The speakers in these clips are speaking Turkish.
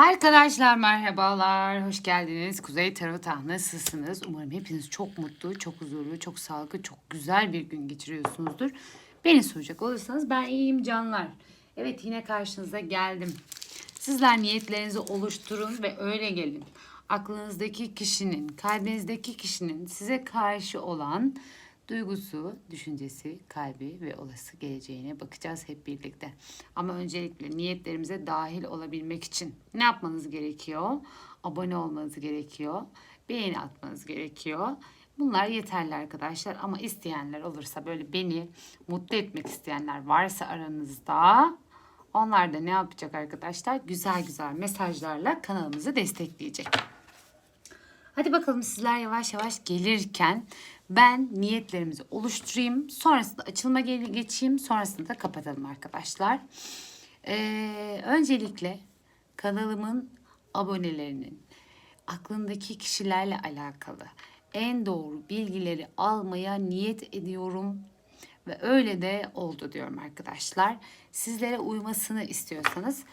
Arkadaşlar merhabalar, hoş geldiniz. Kuzey Tarot nasılsınız? Umarım hepiniz çok mutlu, çok huzurlu, çok sağlıklı, çok güzel bir gün geçiriyorsunuzdur. Beni soracak olursanız ben iyiyim canlar. Evet yine karşınıza geldim. Sizler niyetlerinizi oluşturun ve öyle gelin. Aklınızdaki kişinin, kalbinizdeki kişinin size karşı olan duygusu, düşüncesi, kalbi ve olası geleceğine bakacağız hep birlikte. Ama öncelikle niyetlerimize dahil olabilmek için ne yapmanız gerekiyor? Abone olmanız gerekiyor. Beğeni atmanız gerekiyor. Bunlar yeterli arkadaşlar ama isteyenler olursa böyle beni mutlu etmek isteyenler varsa aranızda onlar da ne yapacak arkadaşlar? Güzel güzel mesajlarla kanalımızı destekleyecek. Hadi bakalım sizler yavaş yavaş gelirken ben niyetlerimizi oluşturayım. Sonrasında açılma geçeyim. Sonrasında da kapatalım arkadaşlar. Ee, öncelikle kanalımın abonelerinin aklındaki kişilerle alakalı en doğru bilgileri almaya niyet ediyorum. Ve öyle de oldu diyorum arkadaşlar. Sizlere uymasını istiyorsanız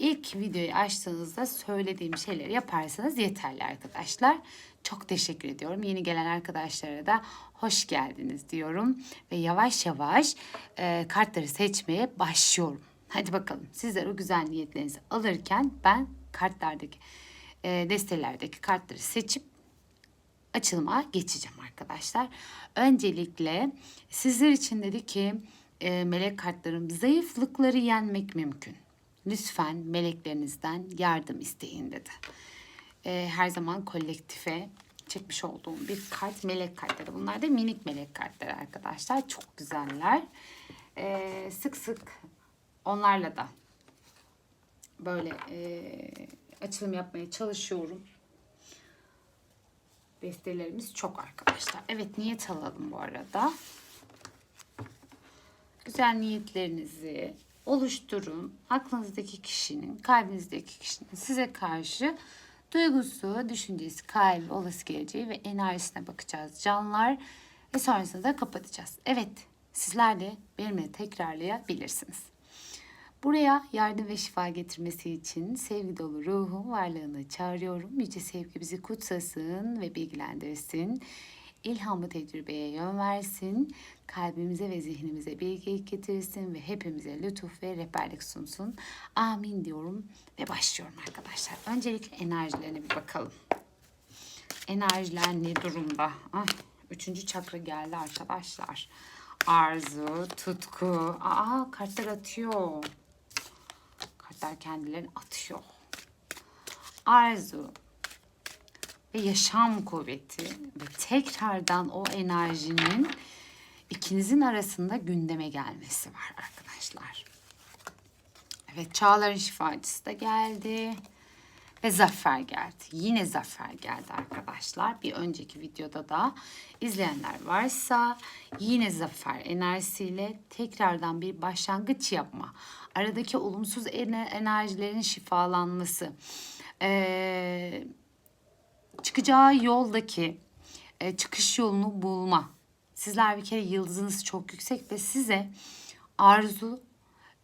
ilk videoyu açtığınızda söylediğim şeyleri yaparsanız yeterli arkadaşlar. Çok teşekkür ediyorum. Yeni gelen arkadaşlara da hoş geldiniz diyorum. Ve yavaş yavaş e, kartları seçmeye başlıyorum. Hadi bakalım sizler o güzel niyetlerinizi alırken ben kartlardaki e, destelerdeki kartları seçip açılıma geçeceğim arkadaşlar. Öncelikle sizler için dedi ki e, melek kartlarım zayıflıkları yenmek mümkün. Lütfen meleklerinizden yardım isteyin dedi. E, her zaman kolektife çekmiş olduğum bir kart melek kartları. Bunlar da minik melek kartları arkadaşlar. Çok güzeller. E, sık sık onlarla da böyle e, açılım yapmaya çalışıyorum. Destelerimiz çok arkadaşlar. Evet niyet alalım bu arada. Güzel niyetlerinizi oluşturun. Aklınızdaki kişinin, kalbinizdeki kişinin size karşı duygusu, düşüncesi, kalbi, olası geleceği ve enerjisine bakacağız canlar. Ve sonrasında da kapatacağız. Evet sizler de benimle tekrarlayabilirsiniz. Buraya yardım ve şifa getirmesi için sevgi dolu ruhum varlığını çağırıyorum. Yüce sevgi bizi kutsasın ve bilgilendirsin. İlhamlı tecrübeye yön versin. Kalbimize ve zihnimize bilgi getirsin ve hepimize lütuf ve rehberlik sunsun. Amin diyorum ve başlıyorum arkadaşlar. Öncelikle enerjilerine bir bakalım. Enerjiler ne durumda? Ay, üçüncü çakra geldi arkadaşlar. Arzu, tutku. Aa kartlar atıyor. Kartlar kendilerini atıyor. Arzu ve yaşam kuvveti ve tekrardan o enerjinin ikinizin arasında gündeme gelmesi var arkadaşlar. Evet çağların şifacısı da geldi. Ve zafer geldi. Yine zafer geldi arkadaşlar. Bir önceki videoda da izleyenler varsa yine zafer enerjisiyle tekrardan bir başlangıç yapma. Aradaki olumsuz ener- enerjilerin şifalanması. Ee, çıkacağı yoldaki çıkış yolunu bulma. Sizler bir kere yıldızınız çok yüksek ve size arzu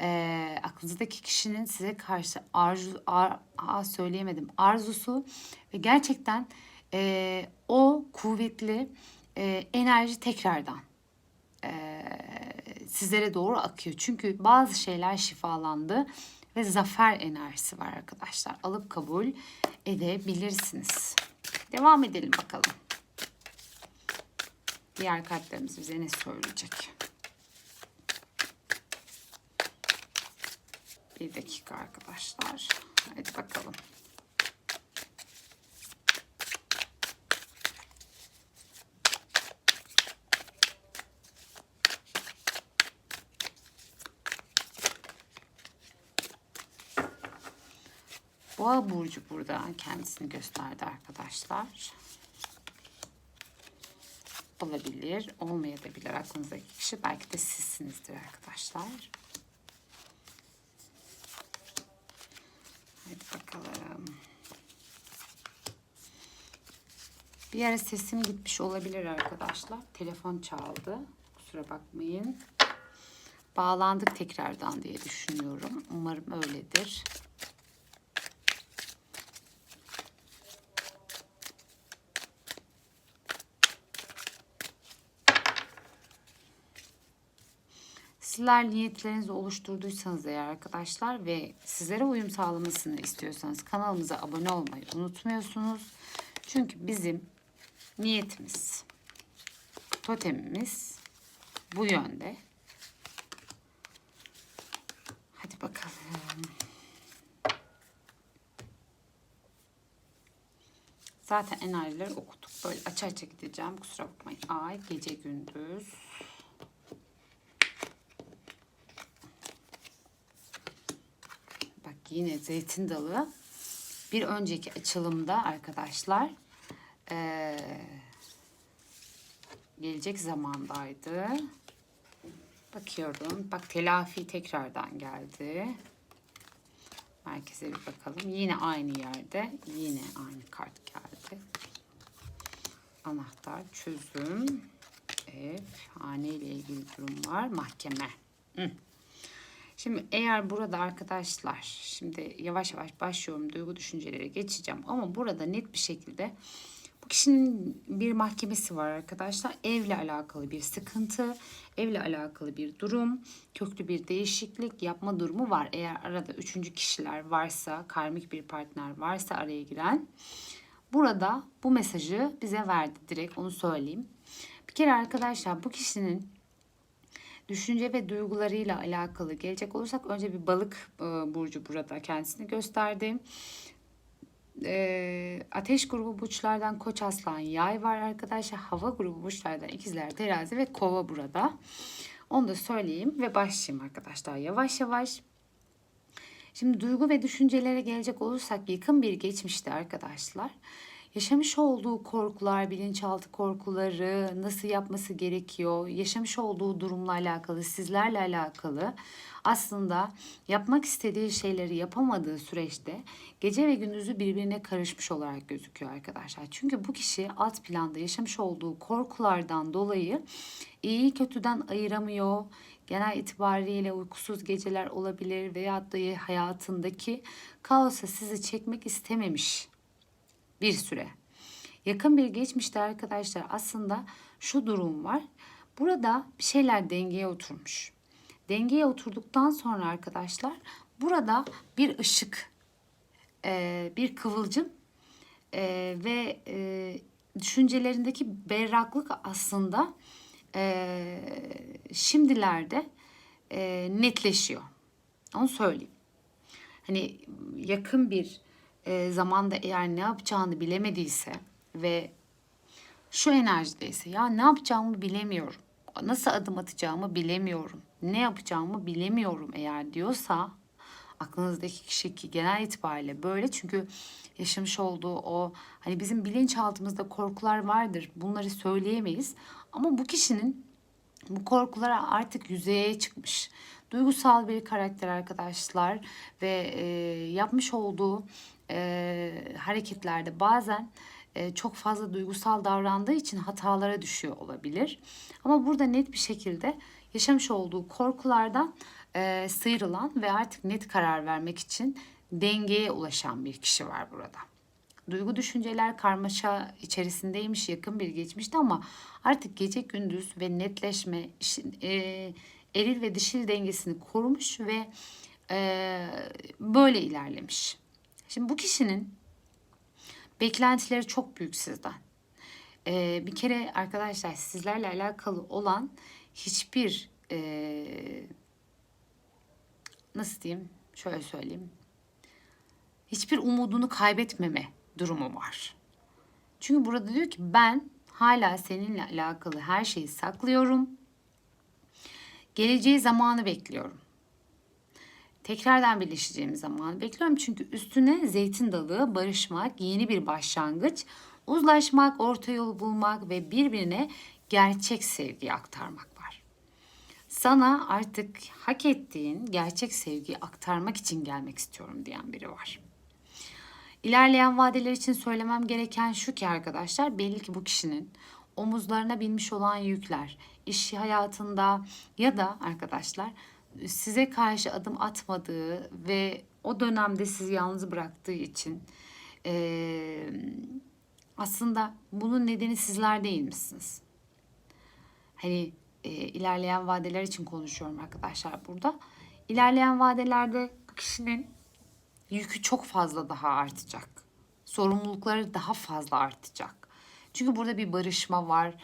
e, aklınızdaki kişinin size karşı arzu ar, aa, söyleyemedim arzusu ve gerçekten e, o kuvvetli e, enerji tekrardan e, sizlere doğru akıyor. Çünkü bazı şeyler şifalandı ve zafer enerjisi var arkadaşlar. Alıp kabul edebilirsiniz. Devam edelim bakalım. Diğer kartlarımız bize ne söyleyecek? Bir dakika arkadaşlar. Hadi bakalım. Boğa burcu burada kendisini gösterdi arkadaşlar. Olabilir, olmayabilir aklınızdaki kişi. Belki de sizsinizdir arkadaşlar. Hadi bakalım. Bir ara sesim gitmiş olabilir arkadaşlar. Telefon çaldı. Kusura bakmayın. Bağlandık tekrardan diye düşünüyorum. Umarım öyledir. Sizler niyetlerinizi oluşturduysanız eğer arkadaşlar ve sizlere uyum sağlamasını istiyorsanız kanalımıza abone olmayı unutmuyorsunuz. Çünkü bizim niyetimiz, totemimiz bu yönde. Hadi bakalım. Zaten enerjileri okuduk. Böyle aça aça gideceğim. Kusura bakmayın. Ay, gece, gündüz. Bak yine zeytin dalı. Bir önceki açılımda arkadaşlar eee, gelecek zamandaydı. Bakıyorum. Bak telafi tekrardan geldi. Merkeze bir bakalım. Yine aynı yerde. Yine aynı kart geldi. Anahtar, çözüm, ev, hane ile ilgili durum var. Mahkeme. Hı. Şimdi eğer burada arkadaşlar, şimdi yavaş yavaş başlıyorum duygu düşüncelere geçeceğim ama burada net bir şekilde bu kişinin bir mahkemesi var arkadaşlar. Evle alakalı bir sıkıntı, evle alakalı bir durum, köklü bir değişiklik yapma durumu var. Eğer arada üçüncü kişiler varsa, karmik bir partner varsa araya giren burada bu mesajı bize verdi direkt onu söyleyeyim. Bir kere arkadaşlar bu kişinin düşünce ve duygularıyla alakalı gelecek olursak önce bir balık e, burcu burada kendisini gösterdi. E, ateş grubu burçlardan koç aslan yay var arkadaşlar. Hava grubu burçlardan ikizler terazi ve kova burada. Onu da söyleyeyim ve başlayayım arkadaşlar yavaş yavaş. Şimdi duygu ve düşüncelere gelecek olursak yakın bir geçmişte arkadaşlar yaşamış olduğu korkular, bilinçaltı korkuları, nasıl yapması gerekiyor, yaşamış olduğu durumla alakalı, sizlerle alakalı aslında yapmak istediği şeyleri yapamadığı süreçte gece ve gündüzü birbirine karışmış olarak gözüküyor arkadaşlar. Çünkü bu kişi alt planda yaşamış olduğu korkulardan dolayı iyi kötüden ayıramıyor. Genel itibariyle uykusuz geceler olabilir veyahut da hayatındaki kaosa sizi çekmek istememiş bir süre. Yakın bir geçmişte arkadaşlar aslında şu durum var. Burada bir şeyler dengeye oturmuş. Dengeye oturduktan sonra arkadaşlar burada bir ışık, e, bir kıvılcım e, ve e, düşüncelerindeki berraklık aslında şimdilerde netleşiyor. Onu söyleyeyim. Hani yakın bir e, zamanda eğer ne yapacağını bilemediyse ve şu enerjideyse ya ne yapacağımı bilemiyorum. Nasıl adım atacağımı bilemiyorum. Ne yapacağımı bilemiyorum eğer diyorsa aklınızdaki kişi ki genel itibariyle böyle çünkü yaşamış olduğu o hani bizim bilinçaltımızda korkular vardır. Bunları söyleyemeyiz. Ama bu kişinin bu korkulara artık yüzeye çıkmış. Duygusal bir karakter arkadaşlar ve e, yapmış olduğu e, hareketlerde bazen e, çok fazla duygusal davrandığı için hatalara düşüyor olabilir. Ama burada net bir şekilde yaşamış olduğu korkulardan e, sıyrılan ve artık net karar vermek için dengeye ulaşan bir kişi var burada. Duygu düşünceler karmaşa içerisindeymiş yakın bir geçmişti ama artık gece gündüz ve netleşme, e, eril ve dişil dengesini korumuş ve e, böyle ilerlemiş. Şimdi bu kişinin beklentileri çok büyük sizden. Ee, bir kere arkadaşlar sizlerle alakalı olan hiçbir ee, nasıl diyeyim şöyle söyleyeyim hiçbir umudunu kaybetmeme durumu var. Çünkü burada diyor ki ben hala seninle alakalı her şeyi saklıyorum. Geleceği zamanı bekliyorum tekrardan birleşeceğimiz zamanı bekliyorum. Çünkü üstüne zeytin dalı, barışmak, yeni bir başlangıç, uzlaşmak, orta yolu bulmak ve birbirine gerçek sevgiyi aktarmak var. Sana artık hak ettiğin gerçek sevgiyi aktarmak için gelmek istiyorum diyen biri var. İlerleyen vadeler için söylemem gereken şu ki arkadaşlar belli ki bu kişinin omuzlarına binmiş olan yükler, iş hayatında ya da arkadaşlar size karşı adım atmadığı ve o dönemde sizi yalnız bıraktığı için e, aslında bunun nedeni sizler değil misiniz? Hani e, ilerleyen vadeler için konuşuyorum arkadaşlar burada. İlerleyen vadelerde kişinin yükü çok fazla daha artacak. Sorumlulukları daha fazla artacak. Çünkü burada bir barışma var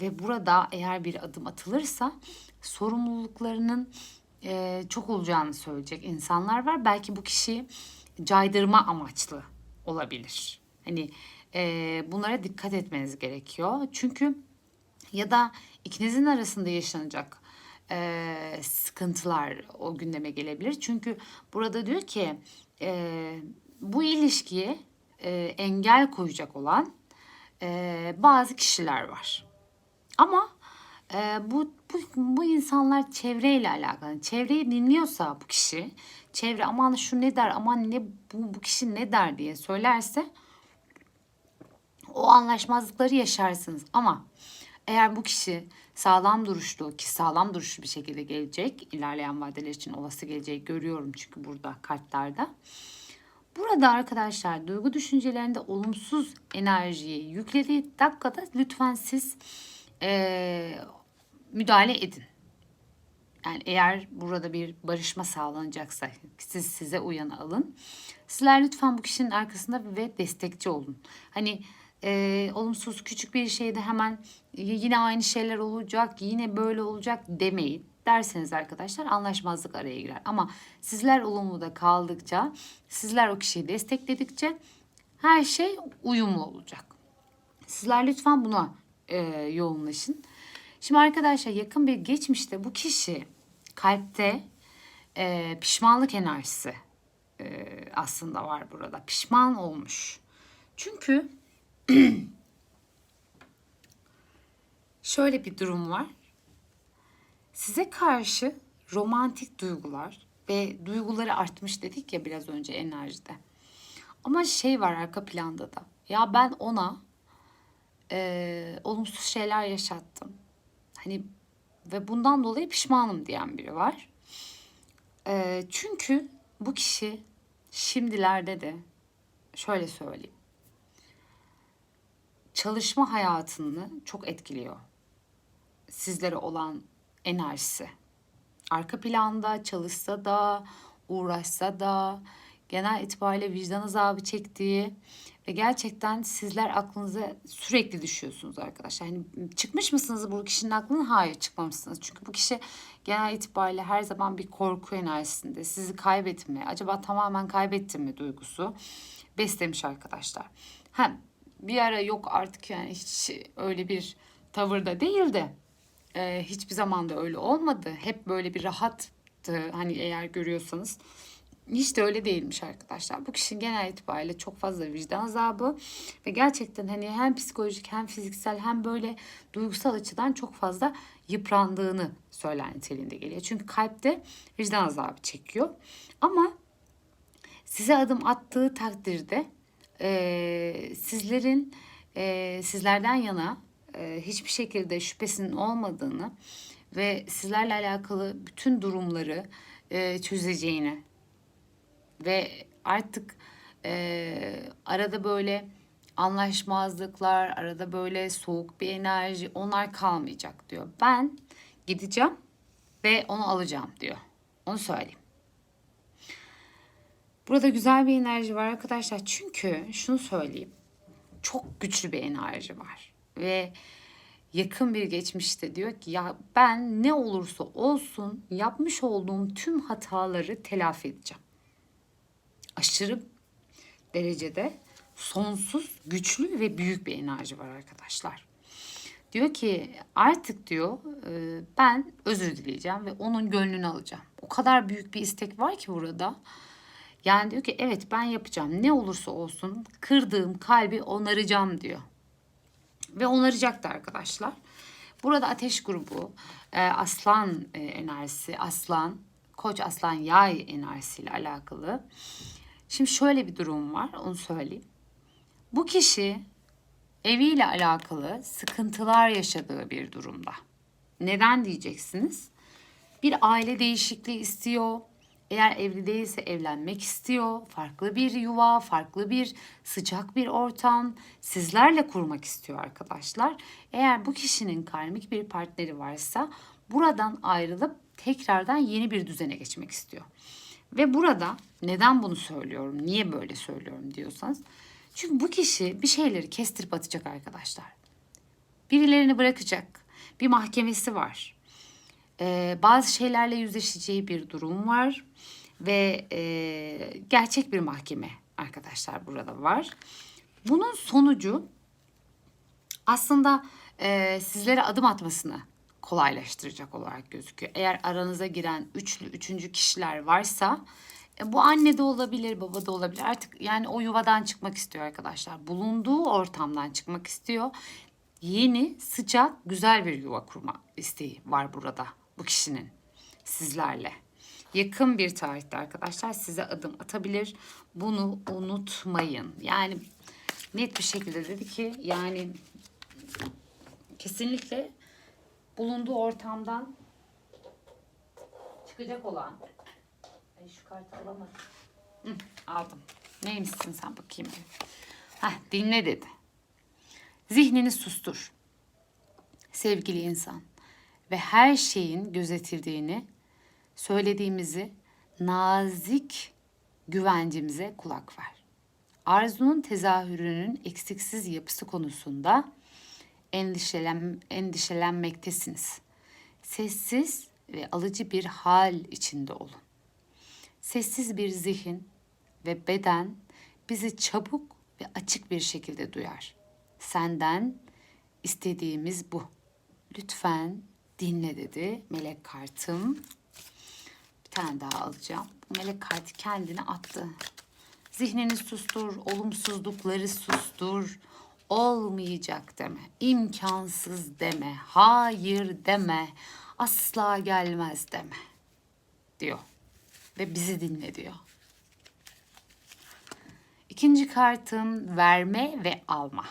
ve burada eğer bir adım atılırsa sorumluluklarının e, çok olacağını söyleyecek insanlar var. Belki bu kişi caydırma amaçlı olabilir. Hani e, bunlara dikkat etmeniz gerekiyor. Çünkü ya da ikinizin arasında yaşanacak e, sıkıntılar o gündeme gelebilir. Çünkü burada diyor ki e, bu ilişkiye e, engel koyacak olan e, bazı kişiler var. Ama e, bu, bu bu insanlar çevreyle alakalı. Çevreyi dinliyorsa bu kişi, çevre aman şu ne der, aman ne bu, bu kişi ne der diye söylerse o anlaşmazlıkları yaşarsınız. Ama eğer bu kişi sağlam duruşlu ki sağlam duruşlu bir şekilde gelecek ilerleyen vadeler için olası geleceği görüyorum çünkü burada kartlarda. Burada arkadaşlar duygu düşüncelerinde olumsuz enerjiyi yüklediği dakikada lütfen siz eee, müdahale edin. Yani eğer burada bir barışma sağlanacaksa siz size uyanı alın. Sizler lütfen bu kişinin arkasında ve destekçi olun. Hani e, olumsuz küçük bir şeyde hemen yine aynı şeyler olacak, yine böyle olacak demeyin. Derseniz arkadaşlar anlaşmazlık araya girer. Ama sizler olumlu kaldıkça, sizler o kişiyi destekledikçe her şey uyumlu olacak. Sizler lütfen buna e, yoğunlaşın. Şimdi arkadaşlar yakın bir geçmişte bu kişi kalpte e, pişmanlık enerjisi e, aslında var burada. Pişman olmuş. Çünkü şöyle bir durum var. Size karşı romantik duygular ve duyguları artmış dedik ya biraz önce enerjide. Ama şey var arka planda da. Ya ben ona e, olumsuz şeyler yaşattım. Hani ve bundan dolayı pişmanım diyen biri var. E, çünkü bu kişi şimdilerde de şöyle söyleyeyim. Çalışma hayatını çok etkiliyor. Sizlere olan enerjisi. Arka planda çalışsa da, uğraşsa da, genel itibariyle vicdan azabı çektiği ve gerçekten sizler aklınıza sürekli düşüyorsunuz arkadaşlar. Yani çıkmış mısınız bu kişinin aklına? Hayır çıkmamışsınız. Çünkü bu kişi genel itibariyle her zaman bir korku enerjisinde. Sizi kaybetme, acaba tamamen kaybettim mi duygusu beslemiş arkadaşlar. Hem bir ara yok artık yani hiç öyle bir tavırda değil de e, hiçbir zaman da öyle olmadı. Hep böyle bir rahattı hani eğer görüyorsanız. Hiç de öyle değilmiş arkadaşlar. Bu kişinin genel itibariyle çok fazla vicdan azabı ve gerçekten hani hem psikolojik hem fiziksel hem böyle duygusal açıdan çok fazla yıprandığını söyler niteliğinde geliyor. Çünkü kalpte vicdan azabı çekiyor. Ama size adım attığı takdirde e, sizlerin e, sizlerden yana e, hiçbir şekilde şüphesinin olmadığını ve sizlerle alakalı bütün durumları e, çözeceğini ve artık e, arada böyle anlaşmazlıklar, arada böyle soğuk bir enerji onlar kalmayacak diyor. Ben gideceğim ve onu alacağım diyor. Onu söyleyeyim. Burada güzel bir enerji var arkadaşlar. Çünkü şunu söyleyeyim. Çok güçlü bir enerji var. Ve yakın bir geçmişte diyor ki ya ben ne olursa olsun yapmış olduğum tüm hataları telafi edeceğim. Aşırı derecede sonsuz, güçlü ve büyük bir enerji var arkadaşlar. Diyor ki artık diyor e, ben özür dileyeceğim ve onun gönlünü alacağım. O kadar büyük bir istek var ki burada. Yani diyor ki evet ben yapacağım ne olursa olsun kırdığım kalbi onaracağım diyor. Ve onaracaktı arkadaşlar. Burada ateş grubu, e, aslan e, enerjisi, aslan, koç aslan yay enerjisiyle alakalı. Şimdi şöyle bir durum var onu söyleyeyim. Bu kişi eviyle alakalı sıkıntılar yaşadığı bir durumda. Neden diyeceksiniz? Bir aile değişikliği istiyor Eğer evli değilse evlenmek istiyor. Farklı bir yuva, farklı bir sıcak bir ortam sizlerle kurmak istiyor arkadaşlar. Eğer bu kişinin karmik bir partneri varsa buradan ayrılıp tekrardan yeni bir düzene geçmek istiyor. Ve burada neden bunu söylüyorum, niye böyle söylüyorum diyorsanız. Çünkü bu kişi bir şeyleri kestirip atacak arkadaşlar. Birilerini bırakacak. Bir mahkemesi var. Ee, bazı şeylerle yüzleşeceği bir durum var. Ve e, gerçek bir mahkeme arkadaşlar burada var. Bunun sonucu aslında e, sizlere adım atmasını kolaylaştıracak olarak gözüküyor. Eğer aranıza giren üçlü, üçüncü kişiler varsa e, bu anne de olabilir, baba da olabilir. Artık yani o yuvadan çıkmak istiyor arkadaşlar. Bulunduğu ortamdan çıkmak istiyor. Yeni, sıcak, güzel bir yuva kurma isteği var burada bu kişinin sizlerle. Yakın bir tarihte arkadaşlar size adım atabilir. Bunu unutmayın. Yani net bir şekilde dedi ki yani kesinlikle bulunduğu ortamdan çıkacak olan Ay şu kartı alamadım. Hı, aldım. Neymişsin sen bakayım. Heh, dinle dedi. Zihnini sustur. Sevgili insan ve her şeyin gözetildiğini söylediğimizi nazik güvencimize kulak ver. Arzunun tezahürünün eksiksiz yapısı konusunda endişelen, endişelenmektesiniz. Sessiz ve alıcı bir hal içinde olun. Sessiz bir zihin ve beden bizi çabuk ve açık bir şekilde duyar. Senden istediğimiz bu. Lütfen dinle dedi melek kartım. Bir tane daha alacağım. Melek kartı kendini attı. Zihnini sustur, olumsuzlukları sustur. Olmayacak deme, imkansız deme, hayır deme, asla gelmez deme diyor. Ve bizi dinle diyor. İkinci kartım verme ve alma.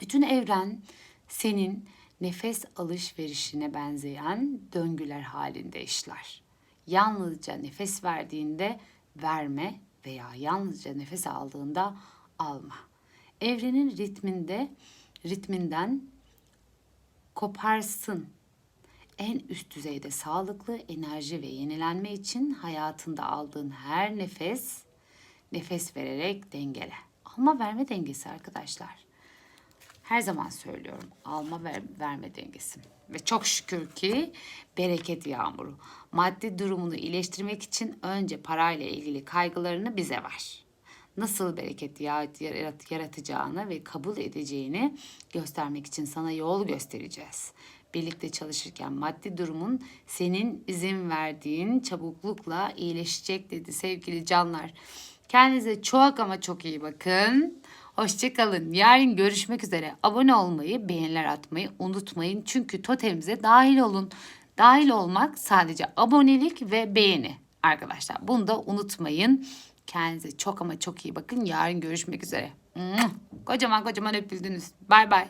Bütün evren senin nefes alışverişine benzeyen döngüler halinde işler. Yalnızca nefes verdiğinde verme veya yalnızca nefes aldığında alma. Evrenin ritminde ritminden koparsın. En üst düzeyde sağlıklı enerji ve yenilenme için hayatında aldığın her nefes nefes vererek dengele. Alma verme dengesi arkadaşlar. Her zaman söylüyorum alma ver, verme dengesi. Ve çok şükür ki bereket yağmuru. Maddi durumunu iyileştirmek için önce parayla ilgili kaygılarını bize ver. Nasıl bereket yarat- yaratacağını ve kabul edeceğini göstermek için sana yol göstereceğiz. Birlikte çalışırken maddi durumun senin izin verdiğin çabuklukla iyileşecek dedi sevgili canlar. Kendinize çok ama çok iyi bakın. Hoşçakalın. Yarın görüşmek üzere. Abone olmayı, beğeniler atmayı unutmayın. Çünkü totemimize dahil olun. Dahil olmak sadece abonelik ve beğeni arkadaşlar. Bunu da unutmayın. Kendinize çok ama çok iyi bakın. Yarın görüşmek üzere. Kocaman kocaman öpüldünüz. Bay bay.